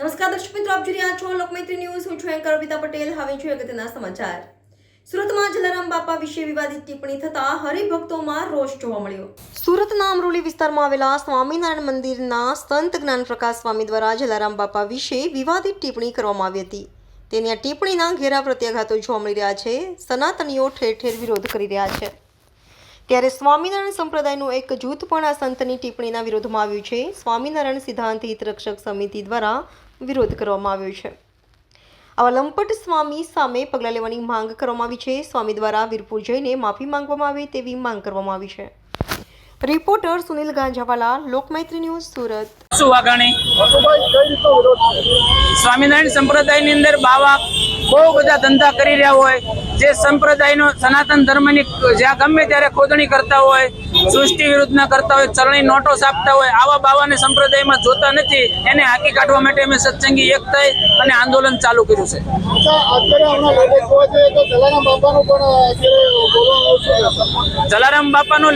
નમસ્કાર દર્શક મિત્રો, આપ જોઈ રહ્યા છો લોકમૈત્રી ન્યૂઝ. હું છું એન્કર અર્પિતા પટેલ. હવે જોઈએ અગત્યના સમાચાર. સુરતમાં જલારામ બાપા વિશે વિવાદિત ટિપ્પણી થતા હરિભક્તોમાં રોષ જોવા મળ્યો. સુરતના અમરોલી વિસ્તારમાં આવેલા સ્વામિનારાયણ મંદિરના સંત જ્ઞાન પ્રકાશ સ્વામી દ્વારા જલારામ બાપા વિશે વિવાદિત ટિપ્પણી કરવામાં આવી હતી. તેની આ ટિપ્પણીના ઘેરા પ્રત્યાઘાતો જોવા મળી રહ્યા છે. સનાતનીઓ ઠેર ઠેર વિરોધ કરી રહ્યા છે. ત્યારે સ્વામિનારાયણ સંપ્રદાયનું એક જૂથ પણ આ સંતની ટિપ્પણીના વિરોધમાં આવ્યું છે. સ્વામિનારાયણ સિદ્ધાંત હિતરક્ષક સમિતિ દ્વારા વિરોધ કરવામાં આવ્યો છે. આવા લંપટ સ્વામી સામે પગલાં લેવાની માંગ કરવામાં આવી છે. સ્વામી દ્વારા વીરપુર જઈને માફી માંગવામાં આવે તેવી માંગ કરવામાં આવી છે. Reporter Sunil Ganjawala, Lokmaitri news Surat. Swaminarayan સંપ્રદાયની અંદર બાવા બહુ બધા ધંધા કરી રહ્યા હોય. જે સંપ્રદાયનો સનાતન ધર્મની જ્યાં ગમે ત્યારે ખોદણી કરતા હોય સૃષ્ટિ વિરુદ્ધના કરતા હોય ચરણી નોટો છાપતા હોય આવા બાવાને સંપ્રદાયમાં જોતા નથી. એને હાકી કાઢવા માટે અમે સત્સંગી એક થઈ અને આંદોલન ચાલુ કર્યું છે. જલારામ બાપાનું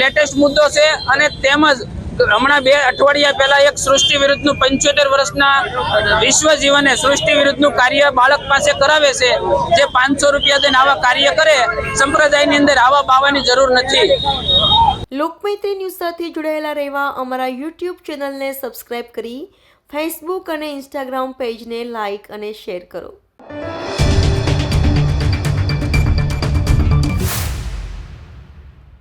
લેટેસ્ટ મુદ્દો છે અને તેમજ હમણાં બે અઠવાડિયા પહેલા એક સૃષ્ટિ વિરુદ્ધનું પંચોતેર વર્ષના વિશ્વ જીવને સૃષ્ટિ વિરુદ્ધનું કાર્ય બાળક પાસે કરાવે છે, જે પાંચસો રૂપિયા દઈને આવા કાર્ય કરે, સંપ્રદાયની અંદર આવા પાવાની જરૂર નથી. લોકમૈત્રી ન્યૂઝ સાથે જોડાયેલા રહેવા અમારા યુટ્યુબ ચેનલને સબસ્ક્રાઇબ કરી, ફેસબુક અને ઇન્સ્ટાગ્રામ પેજને લાઇક અને શેર કરો.